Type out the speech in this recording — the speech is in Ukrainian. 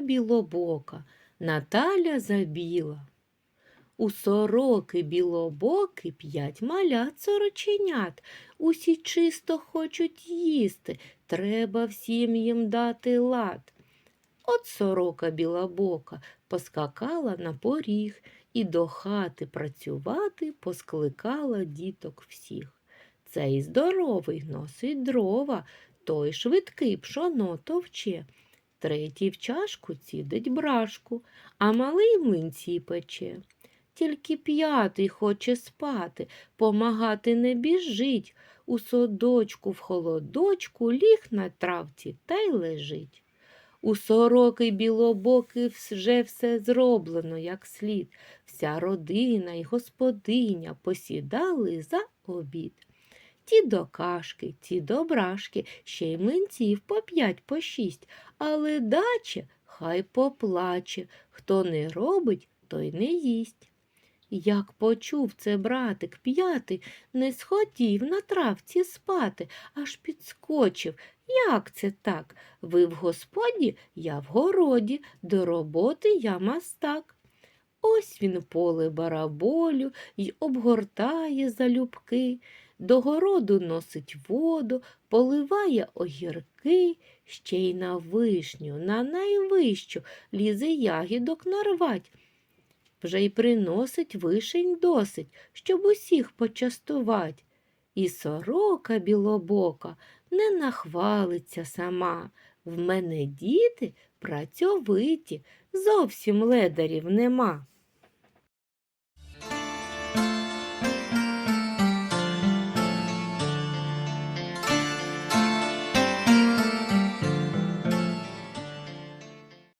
білобока, Наталя забіла. У сороки білобоки п'ять малят сороченят. Усі чисто хочуть їсти, треба всім їм дати лад. От сорока білобока поскакала на поріг і до хати працювати поскликала діток всіх. Цей здоровий носить дрова, той швидкий пшоно товче. Третій в чашку цідить брашку, а малий млинці пече. Тільки п'ятий хоче спати, помагати не біжить. У садочку в холодочку ліг на травці та й лежить. У сороки білобоки вже все зроблено як слід. Вся родина й господиня посідали за обід. Ті до кашки, ті до брашки, ще й млинців по п'ять, по шість, але даче хай поплаче, хто не робить, той не їсть. Як почув це братик п'ятий, не схотів на травці спати, аж підскочив. Як це так? Ви в господі, я в городі, до роботи я мастак. Ось він поле бараболю й обгортає залюбки, до городу носить воду, поливає огірки, ще й на вишню, на найвищу лізе ягідок нарвать. Вже й приносить вишень досить, щоб усіх почастувать. І сорока білобока не нахвалиться сама. В мене діти працьовиті, зовсім ледарів нема.